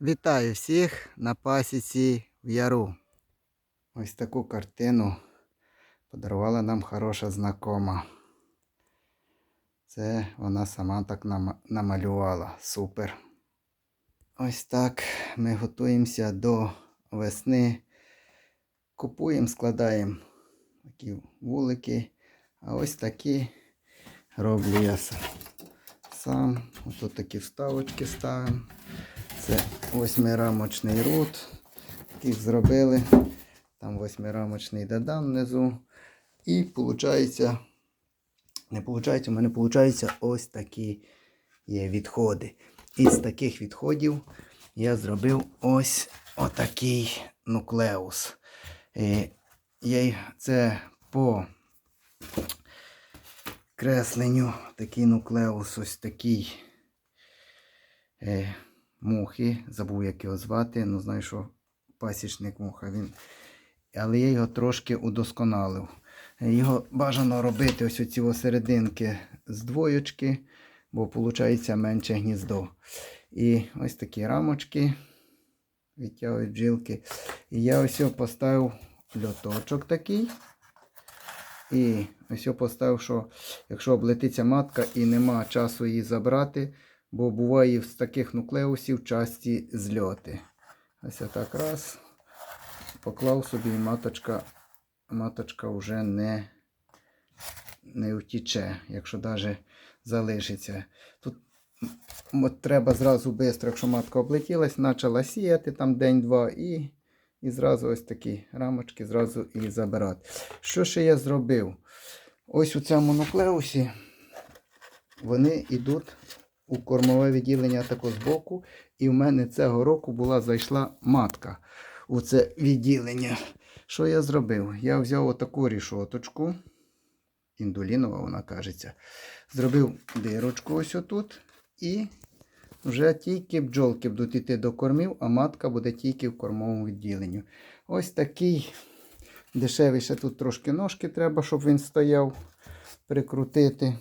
Вітаю всіх на пасіці в яру. Ось таку картину подарувала нам хороша знакома. Це вона сама так нам- намалювала. Супер. Ось так ми готуємося до весни. Купуємо, складаємо такі вулики. А ось такі роблю я сам. Ось такі вставочки ставимо. Восьмирамочний рут. Такий зробили. Там восьмирамочний додам внизу. І виходить, не виходить, у мене виходить ось такі є відходи. Із таких відходів я зробив ось отакий нуклеус. Е, я Це по кресленню такий нуклеус, ось такий е, мухи. Забув, як його звати. Ну, знаю, що пасічник муха. Він... Але я його трошки удосконалив. Його бажано робити ось оці серединки з двоєчки, бо виходить менше гніздо. І ось такі рамочки відтягують бджілки. І я ось його поставив льоточок такий. І ось я поставив, що якщо облетиться матка і нема часу її забрати, бо буває з таких нуклеусів часті зльоти. Ось так раз. Поклав собі і маточка, маточка вже не, не втіче, якщо навіть залишиться. Тут от треба зразу швидко, якщо матка облетілась, почала сіяти там день-два і, і зразу ось такі рамочки зразу і забирати. Що ще я зробив? Ось у цьому нуклеусі вони йдуть у кормове відділення тако збоку. І в мене цього року була зайшла матка у це відділення. Що я зробив? Я взяв отаку рішоточку. Індулінова вона кажеться. Зробив дирочку ось отут. І вже тільки бджолки будуть йти до кормів, а матка буде тільки в кормовому відділенні. Ось такий дешевий ще тут трошки ножки треба, щоб він стояв, прикрутити.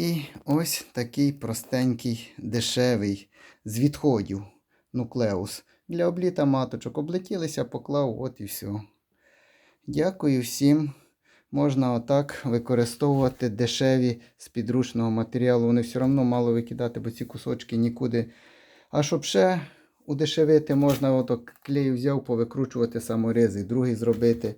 І ось такий простенький, дешевий з відходів нуклеус. Для обліта маточок облетілися, поклав, от і все. Дякую всім. Можна отак використовувати дешеві з підручного матеріалу. Вони все одно мало викидати, бо ці кусочки нікуди. А щоб ще удешевити, можна отак клей взяв, повикручувати саморизи, другий зробити.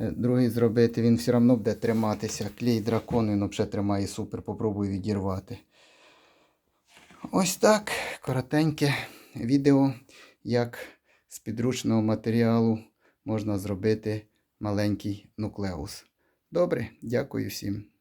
Е, Другий зробити, він все одно буде триматися. Клей дракон, він взагалі тримає супер, попробую відірвати. Ось так, коротеньке відео, як з підручного матеріалу можна зробити маленький нуклеус. Добре, дякую всім.